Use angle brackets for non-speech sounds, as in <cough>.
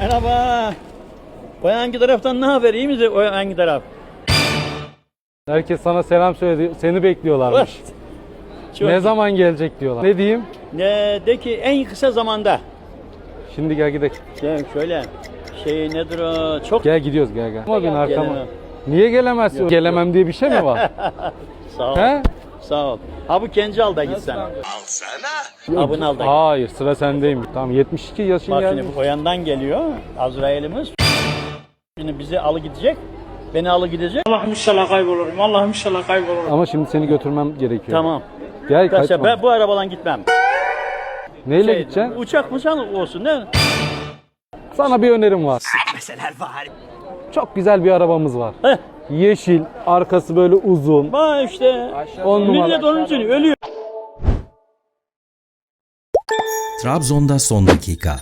Merhaba. O hangi taraftan ne haber? İyi misin? O hangi taraf? Herkes sana selam söyledi. Seni bekliyorlarmış. Çok Ne zaman gelecek diyorlar. Ne diyeyim? Ne, de ki en kısa zamanda. Şimdi gel gidelim. Ya şöyle şey nedir o? Çok Gel gidiyoruz gel gel. Ama bin arkama. Gelemem. Niye gelemezsin? Gelemem diye bir şey mi var? <laughs> sağ ol. He? Sağ ol. Ha bu kendi al da gitsen. Ha bunu al da git. Hayır sıra sendeyim. Tamam 72 yaşın Bak geldi. şimdi bu yandan geliyor Azrail'imiz. Şimdi bizi alı gidecek. Beni alı gidecek. Allah'ım inşallah kaybolurum. Allah'ım inşallah kaybolurum. Ama şimdi seni götürmem gerekiyor. Tamam. Gel Kaça kaçma. ben bu arabadan gitmem. Neyle Şey, gideceksin? Uçak mı sen olsun değil mi? Sana bir önerim var. Çok güzel bir arabamız var. Heh. Yeşil, arkası böyle uzun. Bak işte. On numara. Millet onun için ölüyor. Trabzon'da son dakika.